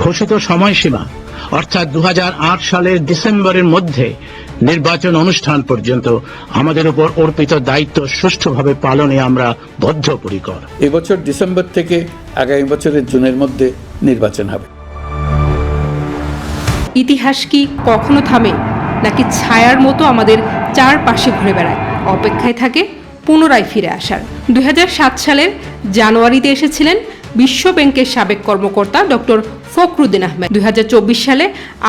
ঘোষিত সময়সীমা অর্থাৎ দু হাজার আট সালের ডিসেম্বরের মধ্যে নির্বাচন অনুষ্ঠান পর্যন্ত আমাদের উপর অর্পিত দায়িত্ব সুষ্ঠুভাবে পালনে আমরা বদ্ধপরিকর। এবছর ডিসেম্বর থেকে আগামী বছরের জুনের মধ্যে নির্বাচন হবে। ইতিহাস কি কখনো থামে নাকি ছায়ার মতো আমাদের চারপাশে ঘুরে বেড়ায়? অপেক্ষায় থাকে পুনরায় ফিরে আসার। দুই হাজার সাত সালের জানুয়ারিতে এসেছিলেন বিশ্ব ব্যাংকের সাবেক কর্মকর্তা ডক্টর ফখরুদ্দিন আহমেদ। দুই সালে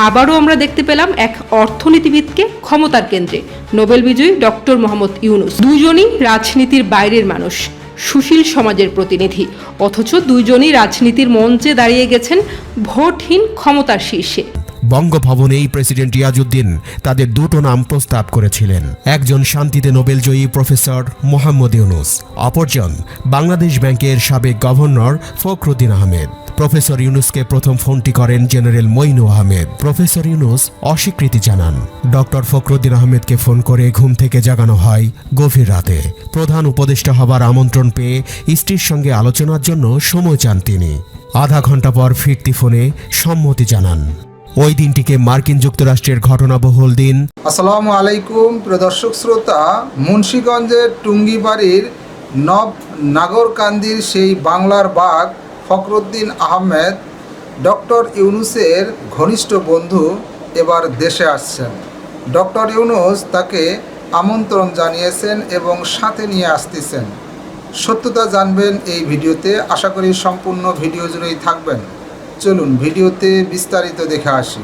আবারও আমরা দেখতে পেলাম এক অর্থনীতিবিদকে ক্ষমতার কেন্দ্রে, নোবেল বিজয়ী ডক্টর মোহাম্মদ ইউনুস। দুজনই রাজনীতির বাইরের মানুষ, সুশীল সমাজের প্রতিনিধি। অথচ দুইজনই রাজনীতির মঞ্চে দাঁড়িয়ে গেছেন ভোটহীন ক্ষমতার শীর্ষে। বঙ্গভবনেই প্রেসিডেন্ট ইয়াজউদ্দিন তাদের দুটো নাম প্রস্তাব করেছিলেন। একজন শান্তিতে নোবেলজয়ী প্রফেসর মোহাম্মদ ইউনুস, অপরজন বাংলাদেশ ব্যাংকের সাবেক গভর্নর ফখরুদ্দিন আহমেদ। প্রফেসর ইউনুসকে প্রথম ফোনটি করেন জেনারেল মইনু আহমেদ। প্রফেসর ইউনুস অস্বীকৃতি জানান, ডক্টর ফখরুদ্দিন আহমেদকে ফোন করে ঘুম থেকে জাগানো হয় গভীর রাতে। প্রধান উপদেষ্টা হবার আমন্ত্রণ পেয়ে স্ত্রীর সঙ্গে আলোচনার জন্য সময় চান তিনি। আধা ঘণ্টা পর ফিরতি ফোনে সম্মতি জানান। ওই দিনটিকে মার্কিন যুক্তরাষ্ট্রের ঘটনাবহুল দিন। আসসালামু আলাইকুম, প্রিয় দর্শক শ্রোতা। মুন্সীগঞ্জের টুঙ্গিবাড়ির নব নাগরকান্দির সেই বাংলার বাঘ ফখরুদ্দিন আহমেদ, ডক্টর ইউনুসের ঘনিষ্ঠ বন্ধু এবার দেশে আসছেন। ডক্টর ইউনুস তাকে আমন্ত্রণ জানিয়েছেন এবং সাথে নিয়ে আসতেছেন। সত্যতা জানবেন এই ভিডিওতে। আশা করি সম্পূর্ণ ভিডিও জুড়েই থাকবেন। চলুন ভিডিওতে বিস্তারিত দেখে আসি।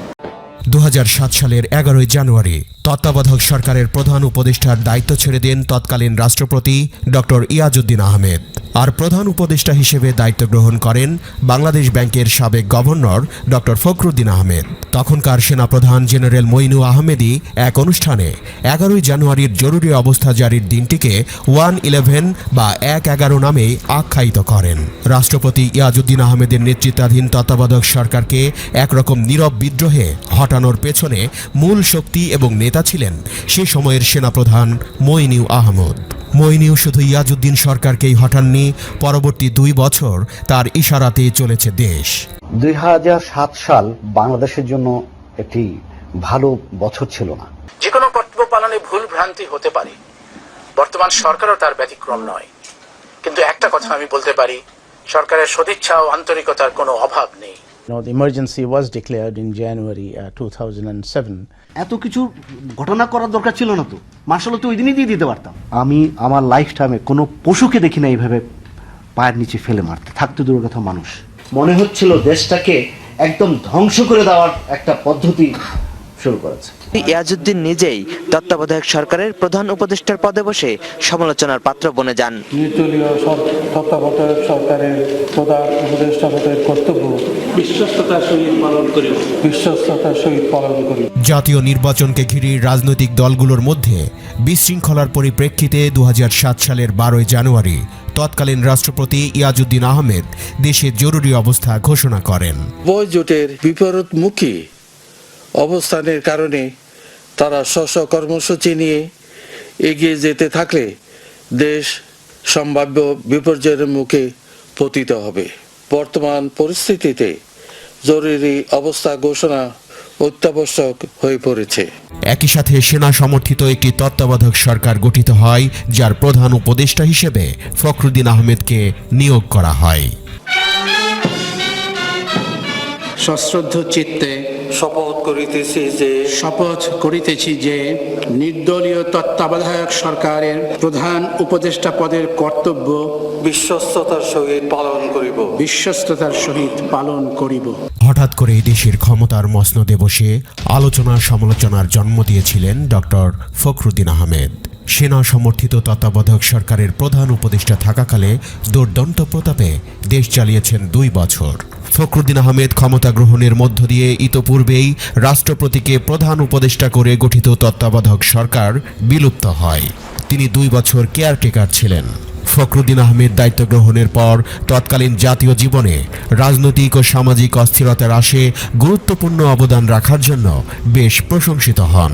দু হাজার সাত সালের এগারোই জানুয়ারি তত্ত্বাবধায়ক সরকারের প্রধান উপদেষ্টার দায়িত্ব ছেড়ে দেন তৎকালীন রাষ্ট্রপতি ডক্টর ইয়াজউদ্দিন আহমেদ। আর প্রধান উপদেষ্টা হিসেবে দায়িত্ব গ্রহণ করেন বাংলাদেশ ব্যাংকের সাবেক গভর্নর ডক্টর ফখরুদ্দিন আহমেদ। তখনকার সেনাপ্রধান জেনারেল মইনু আহমেদই এক অনুষ্ঠানে এগারোই জানুয়ারির জরুরি অবস্থা জারির দিনটিকে ওয়ান ইলেভেন বা এক এগারো নামে আখ্যায়িত করেন। রাষ্ট্রপতি ইয়াজউদ্দিন আহমেদের নেতৃত্বাধীন তত্ত্বাবধায়ক সরকারকে একরকম নীরব বিদ্রোহে হটানোর পেছনে মূল শক্তি এবং নেতা ছিলেন সে সময়ের সেনাপ্রধান মইনু আহমদ। মইনিউ শুধু ইয়াজউদ্দিন সরকারকেই হটাননি পরবর্তী দুই বছর তার ইশারাতেই চলেছে দেশ। দুই হাজার সাত সাল বাংলাদেশের জন্য একটি ভালো বছর ছিল না। যে কোনো কর্তব্য পালনে ভুল ভ্রান্তি হতে পারে। বর্তমান সরকারও তার ব্যতিক্রম নয়। কিন্তু একটা কথা আমি বলতে পারি সরকারের সদিচ্ছা ও আন্তরিকতার কোনো অভাব নেই। No, the emergency was declared in January uh, 2007. এত কিছু ঘটনা করার দরকার ছিল না তো। মার্শাল তো ওই দিনই দিয়ে দিতে পারতাম। আমি আমার লাইফ টাইমে কোনো পশুকে দেখি না এইভাবে পায়ের নিচে ফেলে মারতে। থাকতে দূরের কথা মানুষ। মনে হচ্ছিল দেশটাকে একদম ধ্বংস করে দেওয়ার একটা পদ্ধতি শুরু করেছে। ইয়াজউদ্দিন নিজেই তত্ত্বাবধায়ক সরকারের প্রধান উপদেষ্টার পদে বসে সমালোচনার পাত্র বনে যান। নির্দলীয় তত্ত্বাবধায়ক সরকারের প্রধান উপদেষ্টা পদের কর্তব্য বিশ্বস্ততার সহিত পালন করি বিশ্বস্ততার সহিত পালন করি জাতীয় নির্বাচনকে ঘিরে রাজনৈতিক দলগুলোর মধ্যে বিশৃঙ্খলার পরিপ্রেক্ষিতে দু হাজার সাত সালের বারোই জানুয়ারি তৎকালীন রাষ্ট্রপতি ইয়াজউদ্দিন আহমেদ দেশে জরুরি অবস্থা ঘোষণা করেন। জোটের বিপরীতমুখী অবস্থানের কারণে তারা স্ব কর্মসূচি নিয়ে এগিয়ে যেতে থাকলে দেশ সম্ভাব্য বিপর্যয়ের মুখে পতিত হবে। বর্তমান পরিস্থিতিতে জরুরি অবস্থা ঘোষণা অত্যাবশ্যক হয়ে পড়েছে। একই সাথে সেনা সমর্থিত একটি তত্ত্বাবধায়ক সরকার গঠিত হয় যার প্রধান উপদেষ্টা হিসেবে ফখরুদ্দিন আহমেদকে নিয়োগ করা হয়। সশ্রদ্ধ চিত্তে শপথ করিতেছি যে শপথ করিতেছি যে নির্দলীয় তত্ত্বাবধায়ক সরকারের প্রধান উপদেষ্টা পদের কর্তব্য বিশ্বস্ততার সহিত পালন করিব। বিশ্বস্ততার সহিত পালন করিব। হঠাৎ করে দেশের ক্ষমতার মসনদে বসে আলোচনা সমালোচনার জন্ম দিয়েছিলেন ডক্টর ফখরুদ্দিন আহমেদ। সেনা সমর্থিত তত্ত্বাবধায়ক সরকারের প্রধান উপদেষ্টা থাকাকালে দুর্দন্ত প্রতাপে দেশ চালিয়েছেন দুই বছর। ফখরুদ্দিন আহমেদ ক্ষমতা গ্রহণের মধ্য দিয়ে ইতোপূর্বেই রাষ্ট্রপতিকে প্রধান উপদেষ্টা করে গঠিত তত্ত্বাবধায়ক সরকার বিলুপ্ত হয়। তিনি দুই বছর কেয়ারটেকার ছিলেন। ফখরুদ্দিন আহমেদ দায়িত্ব গ্রহণের পর তৎকালীন জাতীয় জীবনে রাজনৈতিক ও সামাজিক অস্থিরতার আসে গুরুত্বপূর্ণ অবদান রাখার জন্য বেশ প্রশংসিত হন।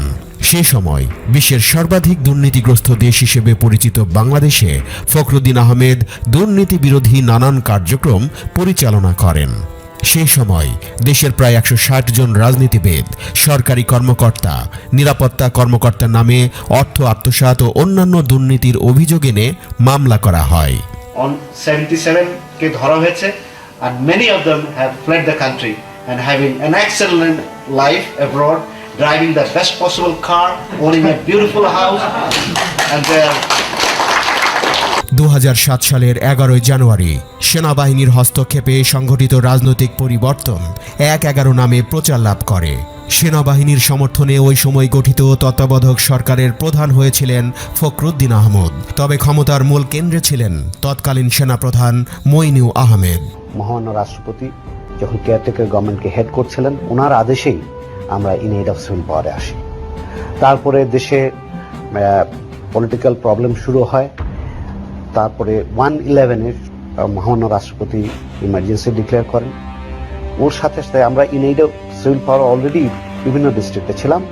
সে সময় বিশ্বের সর্বাধিক দুর্নীতিগ্রস্ত দেশ হিসেবে পরিচিত বাংলাদেশে ফখরুদ্দিন আহমেদ দুর্নীতি বিরোধী নানান কার্যক্রম পরিচালনা করেন। সেই সময় দেশের প্রায় একশো ষাট জন রাজনীতিবিদ সরকারি কর্মকর্তা নিরাপত্তা কর্মকর্তার নামে অর্থ আত্মসাৎ ও অন্যান্য দুর্নীতির অভিযোগ এনে মামলা করা হয়। অন সেভেন্টি কে ধরা হয়েছে and many of them have fled the country and having an excellent life abroad, driving the best possible car, owning a beautiful house, and they are দু সালের এগারোই জানুয়ারি সেনাবাহিনীর হস্তক্ষেপে সংঘটিত রাজনৈতিক পরিবর্তন এক এগারো নামে প্রচার লাভ করে। সেনাবাহিনীর সমর্থনে ওই সময় গঠিত তত্ত্বাবধায়ক সরকারের প্রধান হয়েছিলেন ফখরুদ্দিন আহমদ। তবে ক্ষমতার মূল কেন্দ্রে ছিলেন তৎকালীন সেনাপ্রধান মইনু আহমেদ। মহামান্য রাষ্ট্রপতি যখন কেয়ারটেকার গভর্নমেন্টকে হেড করছিলেন ওনার আদেশেই আমরা ইন এইড অফ সিভিল পাওয়ারে আসি। তারপরে দেশে পলিটিক্যাল প্রবলেম শুরু হয়। তারপরে ওয়ান ইলেভেনের মহামান্য রাষ্ট্রপতি ইমার্জেন্সি ডিক্লেয়ার করেন। ওর সাথে সাথে আমরা in aid of civil power already বিভিন্ন ডিস্ট্রিক্টে ছিলাম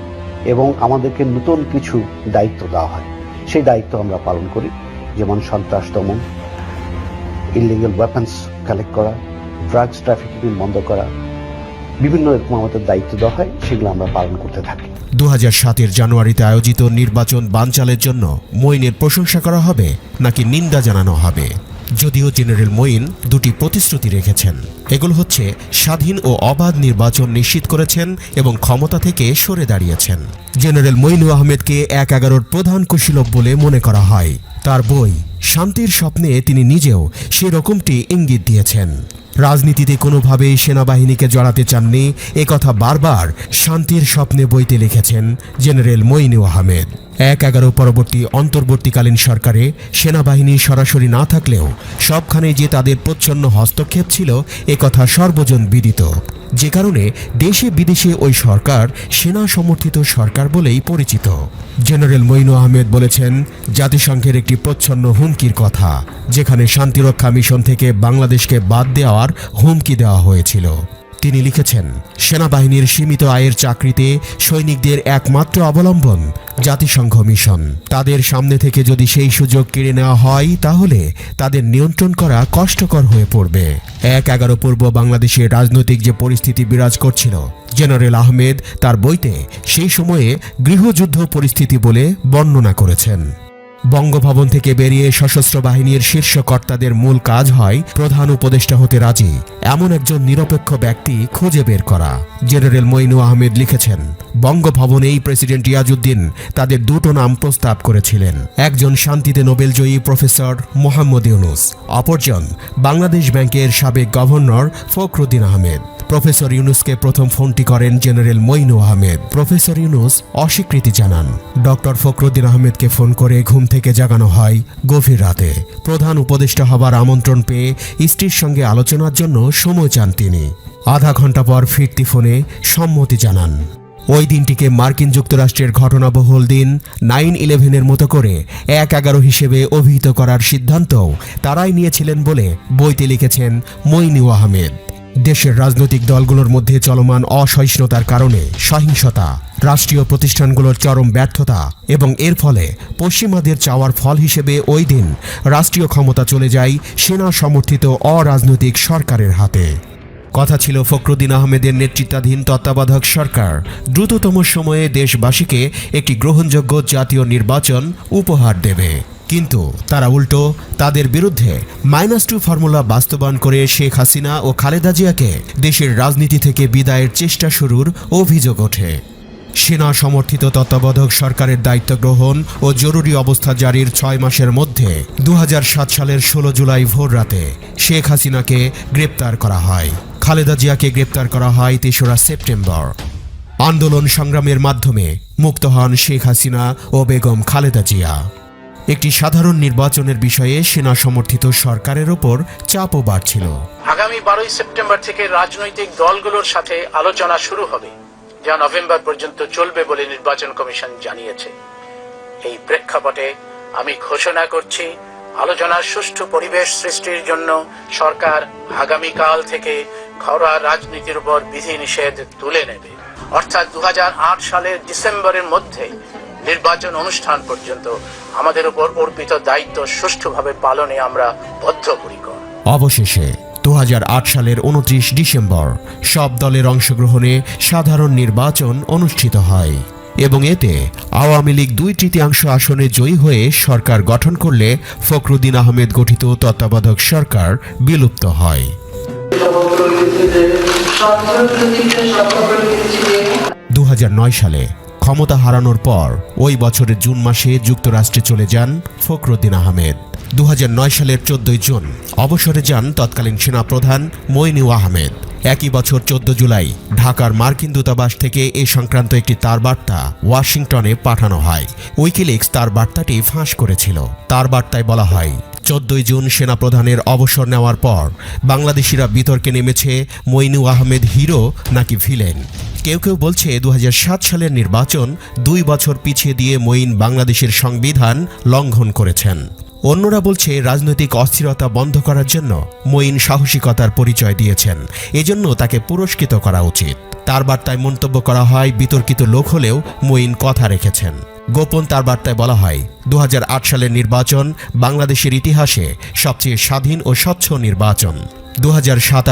এবং আমাদেরকে নতুন কিছু দায়িত্ব দেওয়া হয়। সেই দায়িত্ব আমরা পালন করি, যেমন সন্ত্রাস দমন ইলিগাল ওয়েপন্স কালেক্ট করা ড্রাগস ট্রাফিকিং বন্ধ করা বিভিন্ন এরকম আমাদের দায়িত্ব দেওয়া হয়, সেগুলো আমরা পালন করতে থাকি। দু সাতের জানুয়ারিতে আয়োজিত নির্বাচন বানচালের জন্য মইনের প্রশংসা করা হবে নাকি নিন্দা জানানো হবে? যদিও জেনারেল মঈন দুটি প্রতিশ্রুতি রেখেছেন। এগুলো হচ্ছে, স্বাধীন ও অবাধ নির্বাচন নিশ্চিত করেছেন এবং ক্ষমতা থেকে সরে দাঁড়িয়েছেন। জেনারেল মঈনু আহমেদকে এক এগারোর প্রধান কুশীলব বলে মনে করা হয়। তার বই, শান্তির স্বপ্নে তিনি নিজেও সেরকমটি ইঙ্গিত দিয়েছেন। রাজনীতিতে কোনোভাবেই সেনাবাহিনীকে জড়াতে চাননি একথা বারবার শান্তির স্বপ্নে বইতে লিখেছেন জেনারেল মইনু আহমেদ। এক এগারো পরবর্তী অন্তর্বর্তীকালীন সরকারে সেনাবাহিনী সরাসরি না থাকলেও সবখানে যে তাদের প্রচ্ছন্ন হস্তক্ষেপ ছিল একথা সর্বজন বিদিত। যে কারণে দেশে বিদেশে ওই সরকার সেনা সমর্থিত সরকার বলেই পরিচিত। জেনারেল মইনু আহমেদ বলেছেন, জাতিসংঘের একটি প্রচ্ছন্ন হুমকির কথা, যেখানে শান্তিরক্ষা মিশন থেকে বাংলাদেশকে বাদ দেওয়ার হুমকি দেওয়া হয়েছিল। তিনি লিখেছেন, সেনাবাহিনীর সীমিত আয়ের চাকরিতে সৈনিকদের একমাত্র অবলম্বন জাতিসংঘ মিশন। তাদের সামনে থেকে যদি সেই সুযোগ কেড়ে নেওয়া হয়, তাহলে তাদের নিয়ন্ত্রণ করা কষ্টকর হয়ে পড়বে। এক এগারো পূর্ব বাংলাদেশের রাজনৈতিক যে পরিস্থিতি বিরাজ করছিল, জেনারেল আহমেদ তার বইতে সেই সময়ে গৃহযুদ্ধ পরিস্থিতি বলে বর্ণনা করেছেন। বঙ্গভবন থেকে বেরিয়ে সশস্ত্র বাহিনীর শীর্ষ কর্তাদের মূল কাজ হয় প্রধান উপদেষ্টা হতে রাজি। এমন একজন নিরপেক্ষ ব্যক্তি খুঁজে বের করা। জেনারেল মইনু আহমেদ লিখেছেন, বঙ্গভবনেই প্রেসিডেন্ট ইয়াজউদ্দিন তাদের দুটো নাম প্রস্তাব করেছিলেন। একজন শান্তিতে নোবেলজয়ী প্রফেসর মোহাম্মদ ইউনুস, অপরজন বাংলাদেশ ব্যাংকের সাবেক গভর্নর ফখরুদ্দিন আহমেদ। প্রফেসর ইউনুসকে প্রথম ফোনটি করেন জেনারেল মইনু আহমেদ। প্রফেসর ইউনুস অস্বীকৃতি জানান, ডক্টর ফখরুদ্দিন আহমেদকে ফোন করে ঘুম থেকে জাগানো হয় গভীর রাতে। প্রধান উপদেষ্টা হবার আমন্ত্রণ পেয়ে স্ত্রীর সঙ্গে আলোচনার জন্য সময় চান তিনি। আধা ঘণ্টা পর ফিরতি ফোনে সম্মতি জানান। ওই দিনটিকে মার্কিন যুক্তরাষ্ট্রের ঘটনাবহুল দিন নাইন ইলেভেনের মতো করে এক এগারো হিসেবে অভিহিত করার সিদ্ধান্তও তারাই নিয়েছিলেন বলে বইতে লিখেছেন মইনু আহমেদ। দেশের রাজনৈতিক দলগুলোর মধ্যে চলমান অসহিষ্ণুতার কারণে সহিংসতা, রাষ্ট্রীয় প্রতিষ্ঠানগুলোর চরম ব্যর্থতা এবং এর ফলে পশ্চিমাদের চাওয়ার ফল হিসেবে ওই দিন রাষ্ট্রীয় ক্ষমতা চলে যায় সেনা সমর্থিত অরাজনৈতিক সরকারের হাতে। কথা ছিল ফখরুদ্দিন আহমেদের নেতৃত্বাধীন তত্ত্বাবধায়ক সরকার। দ্রুততম সময়ে দেশবাসীকে একটি গ্রহণযোগ্য জাতীয় নির্বাচন উপহার দেবে। কিন্তু তারা উল্টো, তাদের বিরুদ্ধে মাইনাস টু ফর্মুলা বাস্তবায়ন করে শেখ হাসিনা ও খালেদা জিয়াকে দেশের রাজনীতি থেকে বিদায়ের চেষ্টা শুরুর অভিযোগ ওঠে। সেনা সমর্থিত তত্ত্বাবধায়ক সরকারের দায়িত্ব গ্রহণ ও জরুরি অবস্থা জারির ছয় মাসের মধ্যে দু হাজার সাত সালের ষোলো জুলাই ভোর রাতে শেখ হাসিনাকে গ্রেপ্তার করা হয়। খালেদা জিয়াকে গ্রেপ্তার করা হয় তেসরা সেপ্টেম্বর। আন্দোলন সংগ্রামের মাধ্যমে মুক্ত হন শেখ হাসিনা ও বেগম খালেদা জিয়া। একটি সাধারণ নির্বাচনের বিষয়ে সেনা সমর্থিত সরকারের ওপর চাপও বাড়ছিল। আগামী বারোই সেপ্টেম্বর থেকে রাজনৈতিক দলগুলোর সাথে আলোচনা শুরু হবে। যা নভেম্বর পর্যন্ত চলবে বলে নির্বাচন কমিশন জানিয়েছে। এই প্রেক্ষাপটে আমি ঘোষণা করছি, আলোচনার সুষ্ঠু পরিবেশ সৃষ্টির জন্য সরকার আগামীকাল থেকে ঘরোয়া রাজনীতির উপর বিধিনিষেধ তুলে নেবে। অর্থাৎ দু হাজার আট সালের ডিসেম্বরের মধ্যে নির্বাচন অনুষ্ঠান পর্যন্ত আমাদের উপর অর্পিত দায়িত্ব সুষ্ঠুভাবে পালনে আমরা বদ্ধপরিকর। অবশেষে দু হাজার আট সালের উনত্রিশ ডিসেম্বর সব দলের অংশগ্রহণে সাধারণ নির্বাচন অনুষ্ঠিত হয় এবং এতে আওয়ামী লীগ দুই তৃতীয়াংশ আসনে জয়ী হয়ে সরকার গঠন করলে ফখরুদ্দিন আহমেদ গঠিত তত্ত্বাবধায়ক সরকার বিলুপ্ত হয়। দু হাজার নয় সালে ক্ষমতা হারানোর পর ওই বছরের জুন মাসে যুক্তরাষ্ট্রে চলে যান ফখরুদ্দিন আহমেদ। দু হাজার নয় সালের চোদ্দই জুন। অবসরে যান তৎকালীন সেনাপ্রধান মইনু আহমেদ। একই বছর চোদ্দ জুলাই ঢাকার মার্কিন দূতাবাস থেকে এ সংক্রান্ত একটি তার বার্তা ওয়াশিংটনে পাঠানো হয়। উইকিলিক্স তার বার্তাটি ফাঁস করেছিল। তার বার্তায় বলা হয়, চোদ্দই জুন সেনাপ্রধানের অবসর নেওয়ার পর বাংলাদেশিরা বিতর্কে নেমেছে মইনু আহমেদ হিরো নাকি ভিলেন। কেউ কেউ বলছে দু হাজার সাত সালের নির্বাচন দুই বছর পিছিয়ে দিয়ে মঈন বাংলাদেশের সংবিধান লঙ্ঘন করেছেন। অন্যরা বলছে রাজনৈতিক অস্থিরতা বন্ধ করার জন্য মঈন সাহসিকতার পরিচয় দিয়েছেন। এজন্য তাকে পুরস্কৃত করা উচিত। তার বার্তায় মন্তব্য করা হয়, বিতর্কিত লোক হলেও মঈন কথা রেখেছেন। গোপন তার বার্তায় বলা হয় দু হাজার আট সালের নির্বাচন বাংলাদেশের ইতিহাসে সবচেয়ে স্বাধীন ও স্বচ্ছ নির্বাচন। দু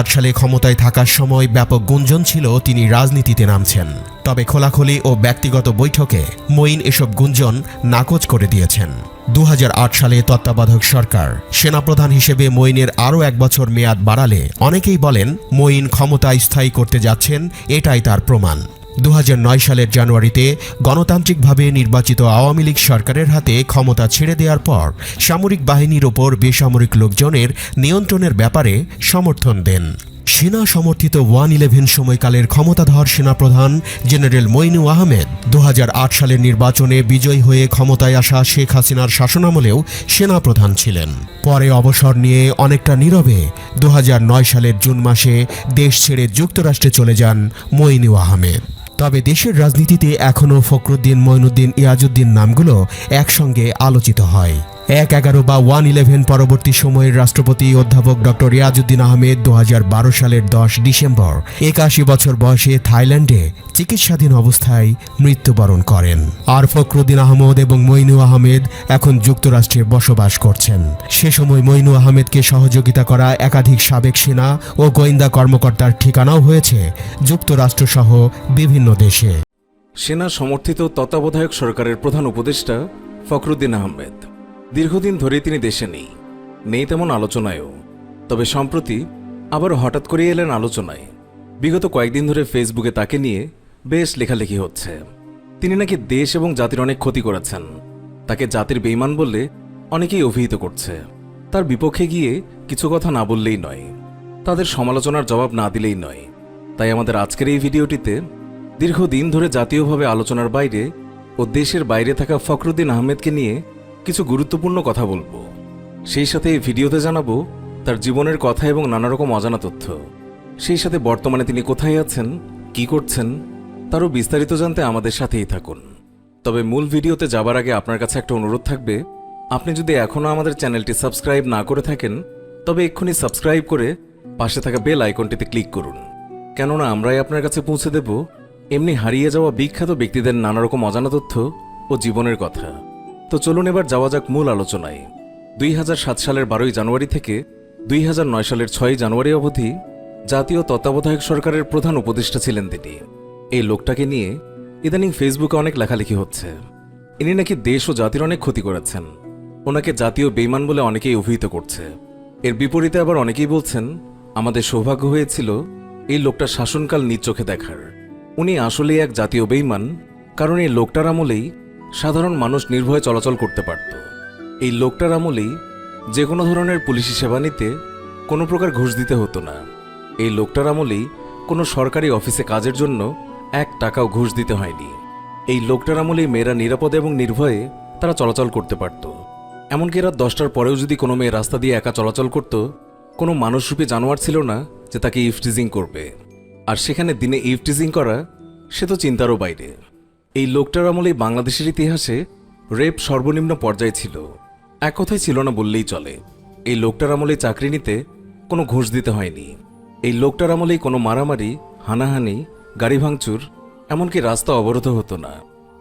সালে ক্ষমতায় থাকার সময় ব্যাপক গুঞ্জন ছিল তিনি রাজনীতিতে নামছেন। তবে খোলাখুলি ও ব্যক্তিগত বৈঠকে মঈন এসব গুঞ্জন নাকচ করে দিয়েছেন। দুহাজার আট সালে তত্ত্বাবধায়ক সরকার সেনাপ্রধান হিসেবে মঈনের আরও এক বছর মেয়াদ বাড়ালে অনেকেই বলেন মঈন ক্ষমতা স্থায়ী করতে যাচ্ছেন, এটাই তার প্রমাণ। দু হাজার নয় সালের জানুয়ারিতে গণতান্ত্রিকভাবে নির্বাচিত আওয়ামী লীগ সরকারের হাতে ক্ষমতা ছেড়ে দেওয়ার পর সামরিক বাহিনীর ওপর বেসামরিক লোকজনের নিয়ন্ত্রণের ব্যাপারে সমর্থন দেন। সেনা সমর্থিত ওয়ান ইলেভেন সময়কালের ক্ষমতাধর সেনাপ্রধান জেনারেল মইনু আহমেদ দু হাজার আট সালের নির্বাচনে বিজয়ী হয়ে ক্ষমতায় আসা শেখ হাসিনার শাসনামলেও সেনাপ্রধান ছিলেন। পরে অবসর নিয়ে অনেকটা নীরবে দু হাজার নয় সালের জুন মাসে দেশ ছেড়ে যুক্তরাষ্ট্রে চলে যান মইনু আহমেদ। তবে দেশের রাজনীতিতে এখনও ফখরুদ্দিন মঈনুদ্দিন ইয়াজউদ্দিন নামগুলো একসঙ্গে আলোচিত হয়। এক এগারো বা ওয়ান ইলেভেন পরবর্তী সময়ের রাষ্ট্রপতি অধ্যাপক ডক্টর ইয়াজউদ্দিন আহমেদ দু হাজার বারো সালের দশ ডিসেম্বর, একাশি বছর বয়সে থাইল্যান্ডে চিকিৎসাধীন অবস্থায় মৃত্যুবরণ করেন। আর ফখরুদ্দিন আহমদ এবং মইনু আহমেদ এখন যুক্তরাষ্ট্রে বসবাস করছেন। সে সময় মইনু আহমেদকে সহযোগিতা করা একাধিক সাবেক সেনা ও গোয়েন্দা কর্মকর্তার ঠিকানাও হয়েছে যুক্তরাষ্ট্রসহ বিভিন্ন দেশে। সেনা সমর্থিত তত্ত্বাবধায়ক সরকারের প্রধান উপদেষ্টা ফখরুদ্দিন আহমেদ। দীর্ঘদিন ধরে তিনি দেশে নেই। নেই তেমন আলোচনায়ও। তবে সম্প্রতি আবার হঠাৎ করে এলেন আলোচনায়। বিগত কয়েকদিন ধরে ফেসবুকে তাকে নিয়ে বেশ লেখালেখি হচ্ছে। তিনি নাকি দেশ এবং জাতির অনেক ক্ষতি করেছেন। তাকে জাতির বেইমান বললে অনেকেই অভিহিত করছে। তার বিপক্ষে গিয়ে কিছু কথা না বললেই নয়। তাদের সমালোচনার জবাব না দিলেই নয়। তাই আমাদের আজকের এই ভিডিওটিতে দীর্ঘদিন ধরে জাতীয়ভাবে আলোচনার বাইরে ও দেশের বাইরে থাকা ফখরুদ্দিন আহমেদকে নিয়ে কিছু গুরুত্বপূর্ণ কথা বলব। সেই সাথে এই ভিডিওতে জানাব তার জীবনের কথা এবং নানা রকম অজানা তথ্য। সেই সাথে বর্তমানে তিনি কোথায় আছেন, কি করছেন, তারও বিস্তারিত জানতে আমাদের সাথেই থাকুন। তবে মূল ভিডিওতে যাবার আগে আপনার কাছে একটা অনুরোধ থাকবে। আপনি যদি এখনও আমাদের চ্যানেলটি সাবস্ক্রাইব না করে থাকেন, তবে এক্ষুনি সাবস্ক্রাইব করে পাশে থাকা বেল আইকনটিতে ক্লিক করুন। কেননা আমরাই আপনার কাছে পৌঁছে দেব, এমনি হারিয়ে যাওয়া বিখ্যাত ব্যক্তিদের নানা রকম অজানা তথ্য ও জীবনের কথা। তো চলুন এবার যাওয়া যাক মূল আলোচনায়। দুই হাজার সাত সালের বারোই জানুয়ারি থেকে দুই হাজার নয় সালের ছয়ই জানুয়ারি অবধি জাতীয় তত্ত্বাবধায়ক সরকারের প্রধান উপদেষ্টা ছিলেন তিনি। এই লোকটাকে নিয়ে ইদানিং ফেসবুকে অনেক লেখালেখি হচ্ছে। ইনি নাকি দেশ ও জাতির অনেক ক্ষতি করেছেন। ওনাকে জাতীয় বেইমান বলে অনেকেই অভিহিত করছে। এর বিপরীতে আবার অনেকেই বলছেন, আমাদের সৌভাগ্য হয়েছিল এই লোকটা শাসনকাল নিজ চোখে দেখার। উনি আসলেই এক জাতীয় বেইমান, কারণ এই লোকটার আমলেই সাধারণ মানুষ নির্ভয়ে চলাচল করতে পারত। এই লোকটার আমলেই যে কোনো ধরনের পুলিশি সেবা নিতে কোনো প্রকার ঘুষ দিতে হতো না। এই লোকটার আমলেই কোনো সরকারি অফিসে কাজের জন্য এক টাকাও ঘুষ দিতে হয়নি। এই লোকটার আমলেই মেয়েরা নিরাপদে এবং নির্ভয়ে তারা চলাচল করতে পারত। এমনকি রাত দশটার পরেও যদি কোনো মেয়ে রাস্তা দিয়ে একা চলাচল করত, কোনো মানুষরূপী জানোয়ার ছিল না যে তাকে ইফটিজিং করবে। আর সেখানে দিনে ইফটিজিং করা, সে তো চিন্তারও বাইরে। এই লোকটার আমলেই বাংলাদেশের ইতিহাসে রেপ সর্বনিম্ন পর্যায়ে ছিল। এক কথাই ছিল না বললেই চলে। এই লোকটার আমলে চাকরি নিতে কোনো ঘুষ দিতে হয়নি। এই লোকটার আমলেই কোনো মারামারি, হানাহানি, গাড়ি ভাঙচুর, এমনকি রাস্তা অবরোধ হতো না।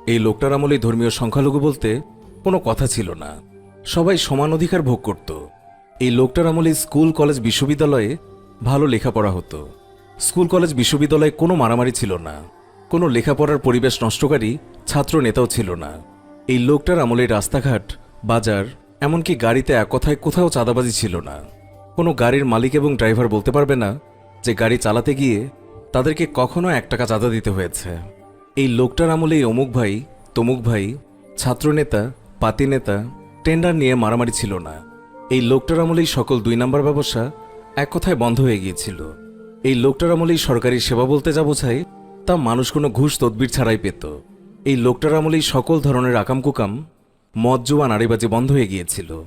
এই লোকটার আমলেই ধর্মীয় সংখ্যালঘু বলতে কোনো কথা ছিল না। সবাই সমান অধিকার ভোগ করত। এই লোকটার আমলে স্কুল, কলেজ, বিশ্ববিদ্যালয়ে ভালো লেখাপড়া হতো। স্কুল, কলেজ, বিশ্ববিদ্যালয়ে কোনো মারামারি ছিল না। কোনো লেখাপড়ার পরিবেশ নষ্টকারী ছাত্র নেতাও ছিল না। এই লোকটার আমলে রাস্তাঘাট, বাজার, এমনকি গাড়িতে এক কথায় কোথাও চাঁদাবাজি ছিল না। কোনো গাড়ির মালিক এবং ড্রাইভার বলতে পারবে না যে গাড়ি চালাতে গিয়ে তাদেরকে কখনো এক টাকা চাঁদা দিতে হয়েছে। এই লোকটার আমলে অমুক ভাই, তমুক ভাই ছাত্রনেতা পাতি নেতা, টেন্ডার নিয়ে মারামারি ছিল না। এই লোকটার আমলেই সকল দুই নাম্বার ব্যবসা এক কথায় বন্ধ হয়ে গিয়েছিল। এই লোকটার আমলেই সরকারি সেবা বলতে যা বোঝায় তা মানুষ কোনো ঘুষ তদবির ছাড়াই পেত। এই লোকটার আমলেই সকল ধরনের আকাম কুকাম মদ জুয়া নারীবাজি বন্ধ হয়ে গিয়েছিল।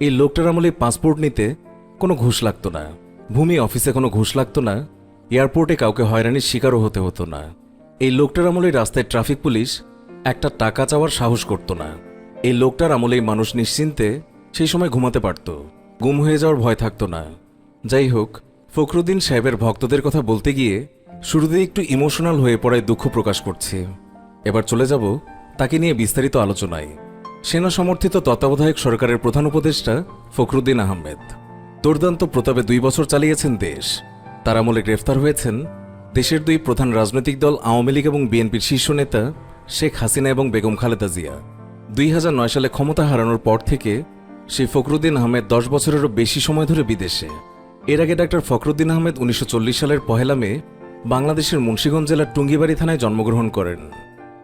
এই লোকটার আমলে পাসপোর্ট নিতে কোনো ঘুষ লাগতো না। ভূমি অফিসে কোনো ঘুষ লাগতো না। এয়ারপোর্টে কাউকে হয়রানির শিকারও হতে হতো না। এই লোকটার আমলে রাস্তায় ট্রাফিক পুলিশ একটা টাকা চাওয়ার সাহস করত না। এই লোকটার আমলেই মানুষ নিশ্চিন্তে সেই সময় ঘুমাতে পারত। গুম হয়ে যাওয়ার ভয় থাকতো না। যাই হোক, ফখরুদ্দিন সাহেবের ভক্তদের কথা বলতে গিয়ে শুরুতে একটু ইমোশনাল হয়ে পড়ায় দুঃখ প্রকাশ করছি। এবার চলে যাব তাকে নিয়ে বিস্তারিত আলোচনায়। সেনা সমর্থিত তত্ত্বাবধায়ক সরকারের প্রধান উপদেষ্টা ফখরুদ্দিন আহমেদ। দুর্দান্ত প্রতাপে দুই বছর চালিয়েছেন দেশ। তার আমলে গ্রেফতার হয়েছেন দেশের দুই প্রধান রাজনৈতিক দল আওয়ামী লীগ এবং বিএনপির শীর্ষ নেতা শেখ হাসিনা এবং বেগম খালেদা জিয়া। দুই হাজার নয় সালে ক্ষমতা হারানোর পর থেকে সেই ফখরুদ্দিন আহমেদ দশ বছরেরও বেশি সময় ধরে বিদেশে। এর আগে ডাক্তার ফখরুদ্দিন আহমেদ উনিশশো চল্লিশ সালের পহেলা মে বাংলাদেশের মুন্সিগঞ্জ জেলার টুঙ্গিবাড়ি থানায় জন্মগ্রহণ করেন।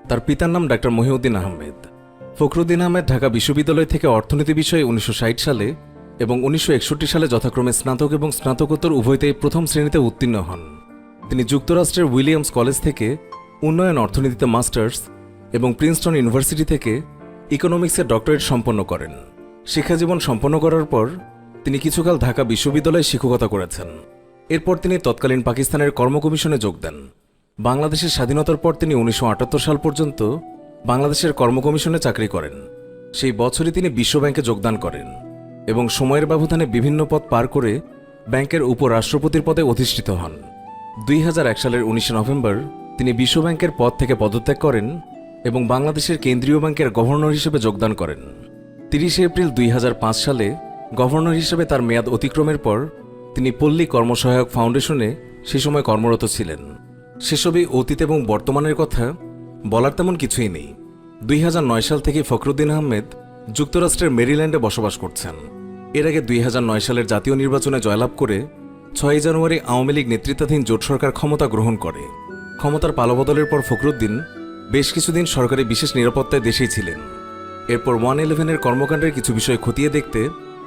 তার পিতার নাম ডাক্তার মহিউদ্দিন আহমেদ। ফখরুদ্দিন আহমেদ ঢাকা বিশ্ববিদ্যালয় থেকে অর্থনীতি বিষয়ে উনিশশো ষাট সালে এবং উনিশশো একষট্টি সালে যথাক্রমে স্নাতক এবং স্নাতকোত্তর উভয়তেই প্রথম শ্রেণীতে উত্তীর্ণ হন। তিনি যুক্তরাষ্ট্রের উইলিয়ামস কলেজ থেকে উন্নয়ন অর্থনীতিতে মাস্টার্স এবং প্রিন্সটন ইউনিভার্সিটি থেকে ইকোনমিক্সের ডক্টরেট সম্পন্ন করেন। শিক্ষাজীবন সম্পন্ন করার পর তিনি কিছুকাল ঢাকা বিশ্ববিদ্যালয়ে শিক্ষকতা করেছেন। এরপর তিনি তৎকালীন পাকিস্তানের কর্মকমিশনে যোগ দেন। বাংলাদেশের স্বাধীনতার পর তিনি উনিশশো আটাত্তর সাল পর্যন্ত বাংলাদেশের কর্মকমিশনে চাকরি করেন। সেই বছরই তিনি বিশ্বব্যাংকে যোগদান করেন এবং সময়ের ব্যবধানে বিভিন্ন পদ পার করে ব্যাংকের উপরাষ্ট্রপতির পদে অধিষ্ঠিত হন। দুই হাজার এক সালের উনিশে নভেম্বর তিনি বিশ্বব্যাংকের পদ থেকে পদত্যাগ করেন এবং বাংলাদেশের কেন্দ্রীয় ব্যাংকের গভর্নর হিসেবে যোগদান করেন। তিরিশে এপ্রিল দুই হাজার পাঁচ সালে গভর্নর হিসেবে তার মেয়াদ অতিক্রমের পর তিনি পল্লী কর্মসহায়ক ফাউন্ডেশনে সে সময় কর্মরত ছিলেন। সেসবই অতীত এবং বর্তমানের কথা বলার তেমন কিছুই নেই। দুই হাজার নয় সাল থেকে ফখরুদ্দিন আহমেদ যুক্তরাষ্ট্রের মেরিল্যান্ডে বসবাস করছেন। এর আগে দুই হাজার নয় সালের জাতীয় নির্বাচনে জয়লাভ করে ছয় জানুয়ারি আওয়ামী লীগ নেতৃত্বাধীন জোট সরকার ক্ষমতা গ্রহণ করে। ক্ষমতার পালবদলের পর ফখরুদ্দিন বেশ কিছুদিন সরকারি বিশেষ নিরাপত্তায় দেশেই ছিলেন। এরপর ওয়ান ইলেভেনের কর্মকাণ্ডের কিছু বিষয় খতিয়ে দেখতে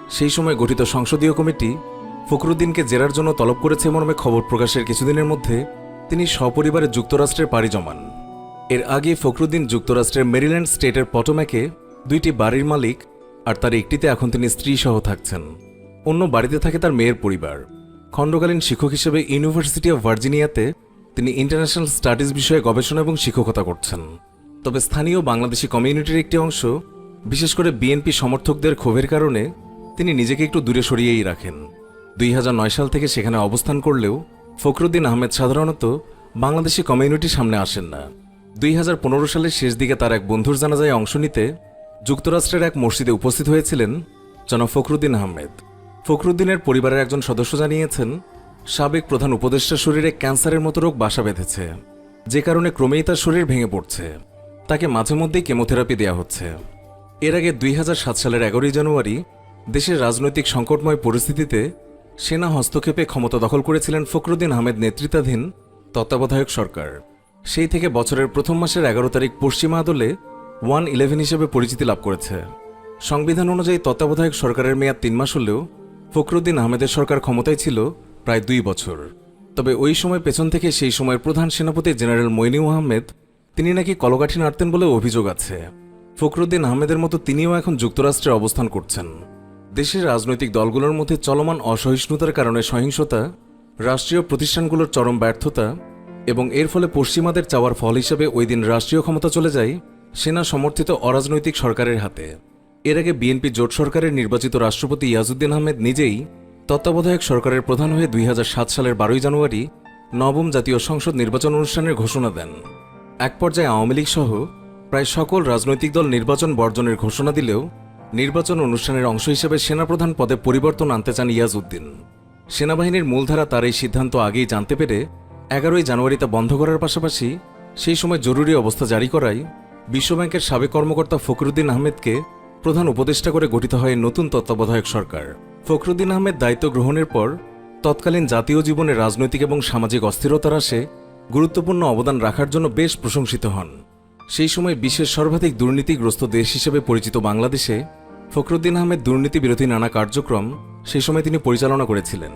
সেই সময় গঠিত সংসদীয় কমিটি ফখরুদ্দিনকে জেরার জন্য তলব করেছে মর্মে খবর প্রকাশের কিছুদিনের মধ্যে তিনি সপরিবারে যুক্তরাষ্ট্রের পাড়ি জমান। এর আগে ফখরুদ্দিন যুক্তরাষ্ট্রের মেরিল্যান্ড স্টেটের পটোম্যাকে দুইটি বাড়ির মালিক আর তার একটিতে এখন তিনি স্ত্রী সহ থাকছেন। অন্য বাড়িতে থাকে তার মেয়ের পরিবার। খণ্ডকালীন শিক্ষক হিসেবে ইউনিভার্সিটি অব ভার্জিনিয়াতে তিনি ইন্টারন্যাশনাল স্টাডিজ বিষয়ে গবেষণা এবং শিক্ষকতা করছেন। তবে স্থানীয় বাংলাদেশি কমিউনিটির একটি অংশ, বিশেষ করে বিএনপি সমর্থকদের ক্ষোভের কারণে তিনি নিজেকে একটু দূরে সরিয়েই রাখেন। দুই হাজার নয় সাল থেকে সেখানে অবস্থান করলেও ফখরুদ্দিন আহমেদ সাধারণত বাংলাদেশি কমিউনিটির সামনে আসেন না। দুই হাজার পনেরো সালের শেষ দিকে তার এক বন্ধুর জানাজায় অংশ নিতে যুক্তরাষ্ট্রের এক মসজিদে উপস্থিত হয়েছিলেন জনাব ফখরুদ্দিন আহমেদ। ফখরুদ্দিনের পরিবারের একজন সদস্য জানিয়েছেন, সাবেক প্রধান উপদেষ্টার শরীরে ক্যান্সারের মতো রোগ বাসা বেঁধেছে, যে কারণে ক্রমেই তার শরীর ভেঙে পড়ছে। তাকে মাঝে মধ্যেই কেমোথেরাপি দেওয়া হচ্ছে। এর আগে দুই হাজার সাত সালের এগারোই জানুয়ারি দেশের রাজনৈতিক সংকটময় পরিস্থিতিতে সেনা হস্তক্ষেপে ক্ষমতা দখল করেছিলেন ফখরুদ্দিন আহমেদ নেতৃত্বাধীন তত্ত্বাবধায়ক সরকার। সেই থেকে বছরের প্রথম মাসের এগারো তারিখ পশ্চিমা আদলে ওয়ান ইলেভেন হিসেবে পরিচিতি লাভ করেছে। সংবিধান অনুযায়ী তত্ত্বাবধায়ক সরকারের মেয়াদ তিন মাস হলেও ফখরুদ্দিন আহমেদের সরকার ক্ষমতায় ছিল প্রায় দুই বছর। তবে ওই সময় পেছন থেকে সেই সময়ের প্রধান সেনাপতি জেনারেল মইনিউ আহমেদ, তিনি নাকি কলকাঠি নাড়তেন বলে অভিযোগ আছে। ফখরুদ্দিন আহমেদের মতো তিনিও এখন যুক্তরাষ্ট্রে অবস্থান করছেন। দেশের রাজনৈতিক দলগুলোর মধ্যে চলমান অসহিষ্ণুতার কারণে সহিংসতা, রাষ্ট্রীয় প্রতিষ্ঠানগুলোর চরম ব্যর্থতা এবং এর ফলে পশ্চিমাদের চাওয়ার ফল হিসেবে ওই দিন রাষ্ট্রীয় ক্ষমতা চলে যায় সেনা সমর্থিত অরাজনৈতিক সরকারের হাতে। এর আগে বিএনপি জোট সরকারের নির্বাচিত রাষ্ট্রপতি ইয়াজুদ্দিন আহমেদ নিজেই তত্ত্বাবধায়ক সরকারের প্রধান হয়ে দুই হাজার সাত সালের বারোই জানুয়ারি নবম জাতীয় সংসদ নির্বাচন অনুষ্ঠানের ঘোষণা দেন। এক পর্যায়ে আওয়ামী লীগ সহ প্রায় সকল রাজনৈতিক দল নির্বাচন বর্জনের ঘোষণা দিলেও নির্বাচন অনুষ্ঠানের অংশ হিসেবে সেনাপ্রধান পদে পরিবর্তন আনতে চান ইয়াজউদ্দিন। সেনাবাহিনীর মূলধারা তার এই সিদ্ধান্ত আগেই জানতে পেরে এগারোই জানুয়ারি তা বন্ধ করার পাশাপাশি সেই সময় জরুরি অবস্থা জারি করায় বিশ্বব্যাংকের সাবেক কর্মকর্তা ফখরুদ্দিন আহমেদকে প্রধান উপদেষ্টা করে গঠিত হয় নতুন তত্ত্বাবধায়ক সরকার। ফখরুদ্দিন আহমেদ দায়িত্ব গ্রহণের পর তৎকালীন জাতীয় জীবনে রাজনৈতিক এবং সামাজিক অস্থিরতার আসে গুরুত্বপূর্ণ অবদান রাখার জন্য বেশ প্রশংসিত হন। সেই সময় বিশ্বের সর্বাধিক দুর্নীতিগ্রস্ত দেশ হিসেবে পরিচিত বাংলাদেশে ফখরুদ্দিন আহমেদ দুর্নীতি বিরোধী নানা কার্যক্রম সেই সময় তিনি পরিচালনা করেছিলেন।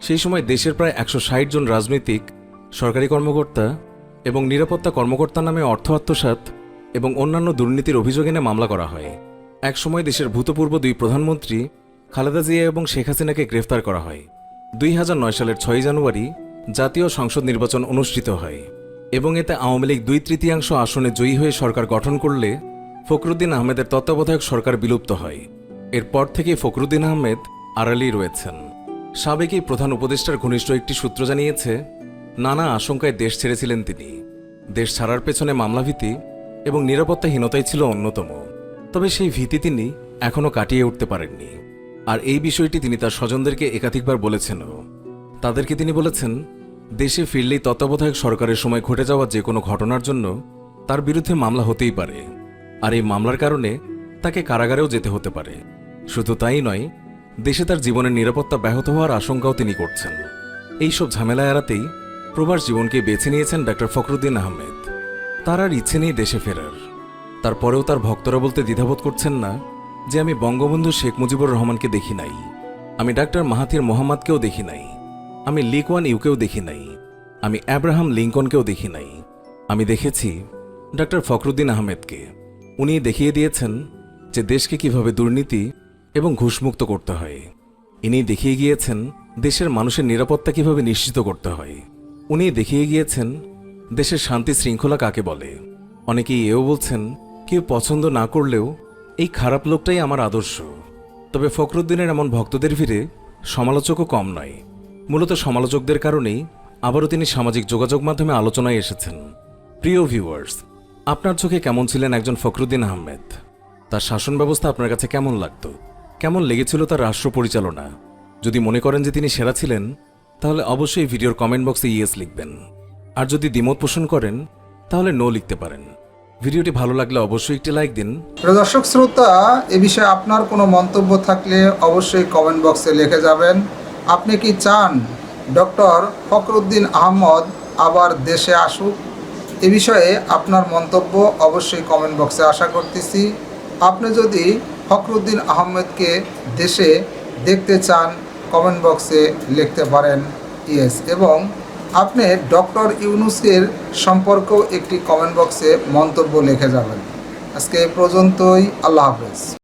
সেই সময় দেশের প্রায় একশো ষাট জন রাজনৈতিক, সরকারি কর্মকর্তা এবং নিরাপত্তা কর্মকর্তা নামে অর্থ আত্মসাৎ এবং অন্যান্য দুর্নীতির অভিযোগ এনে মামলা করা হয়। এক সময় দেশের ভূতপূর্ব দুই প্রধানমন্ত্রী খালেদা জিয়া এবং শেখ হাসিনাকে গ্রেফতার করা হয়। দুই হাজার নয় সালের ছয় জানুয়ারি জাতীয় সংসদ নির্বাচন অনুষ্ঠিত হয় এবং এতে আওয়ামী লীগ দুই তৃতীয়াংশ আসনে জয়ী হয়ে সরকার গঠন করলে ফখরুদ্দিন আহমেদের তত্ত্বাবধায়ক সরকার বিলুপ্ত হয়। এরপর থেকে ফখরুদ্দিন আহমেদ আড়ালেই রয়েছেন। সাবেক এই প্রধান উপদেষ্টার ঘনিষ্ঠ একটি সূত্র জানিয়েছে, নানা আশঙ্কায় দেশ ছেড়েছিলেন তিনি। দেশ ছাড়ার পেছনে মামলাভীতি এবং নিরাপত্তাহীনতাই ছিল অন্যতম। তবে সেই ভীতি তিনি এখনও কাটিয়ে উঠতে পারেননি। আর এই বিষয়টি তিনি তার স্বজনদেরকে একাধিকবার বলেছেনও। তাদেরকে তিনি বলেছেন, দেশে ফিরলেই তত্ত্বাবধায়ক সরকারের সময় ঘটে যাওয়া যে কোনো ঘটনার জন্য তার বিরুদ্ধে মামলা হতেই পারে। আর এই মামলার কারণে তাকে কারাগারেও যেতে হতে পারে। শুধু তাই নয়, দেশে তার জীবনের নিরাপত্তা ব্যাহত হওয়ার আশঙ্কাও তিনি করছেন। এইসব ঝামেলা এড়াতেই প্রবাস জীবনকে বেছে নিয়েছেন ডাক্তার ফখরুদ্দিন আহমেদ। তার আর ইচ্ছে নেই দেশে ফেরার। তারপরেও তার ভক্তরা বলতে দ্বিধাবোধ করছেন না যে আমি বঙ্গবন্ধু শেখ মুজিবুর রহমানকে দেখি নাই, আমি ডাক্তার মাহাথির মোহাম্মদকেও দেখি নাই, আমি লিকওয়ান ইউকেও দেখি নাই, আমি অ্যাব্রাহাম লিঙ্কনকেও দেখি নাই, আমি দেখেছি ডাক্তার ফখরুদ্দিন আহমেদকে। উনি দেখিয়ে দিয়েছেন যে দেশকে কীভাবে দুর্নীতি এবং ঘুষমুক্ত করতে হয়। ইনি দেখিয়ে গিয়েছেন দেশের মানুষের নিরাপত্তা কীভাবে নিশ্চিত করতে হয়। উনি দেখিয়ে গিয়েছেন দেশের শান্তি শৃঙ্খলা কাকে বলে। অনেকেই এও বলছেন, কেউ পছন্দ না করলেও এই খারাপ লোকটাই আমার আদর্শ। তবে ফখরুদ্দিনের এমন ভক্তদের ভিড়ে সমালোচকও কম নয়। মূলত সমালোচকদের কারণেই আবারও তিনি সামাজিক যোগাযোগ মাধ্যমে আলোচনায় এসেছেন। প্রিয় ভিউয়ার্স আপনার চোখে কেমন ছিলেন একজন ফখরুদ্দিন আহমেদ? তার শাসন ব্যবস্থা আপনার কাছে কেমন লাগতো? কেমন লেগেছিল তার রাষ্ট্র পরিচালনা? যদি মনে করেন যে তিনি সেরা ছিলেন, তাহলে অবশ্যই ভিডিওর কমেন্ট বক্সে ইয়েস লিখবেন। আর যদি দ্বিমত পোষণ করেন, তাহলে নো লিখতে পারেন। ভিডিওটি ভালো লাগলে অবশ্যই একটি লাইক দিন। দর্শক, শ্রোতা, এ বিষয়ে আপনার কোনো মন্তব্য থাকলে অবশ্যই কমেন্ট বক্সে লিখে যাবেন। আপনি কি চান ডক্টর ফখরুদ্দিন আহমদ আবার দেশে আসুক? এ বিষয়ে আপনার মন্তব্য অবশ্যই কমেন্ট বক্সে আশা করতেছি। আপনি যদি ফখরুদ্দিন আহমেদকে দেশে দেখতে চান কমেন্ট বক্সে লিখতে পারেন ইয়েস এবং আপনি ডক্টর ইউনুসের সম্পর্কেও একটি কমেন্ট বক্সে মন্তব্য লিখে যাবেন। আজকে এই পর্যন্তই, আল্লাহ হাফেজ।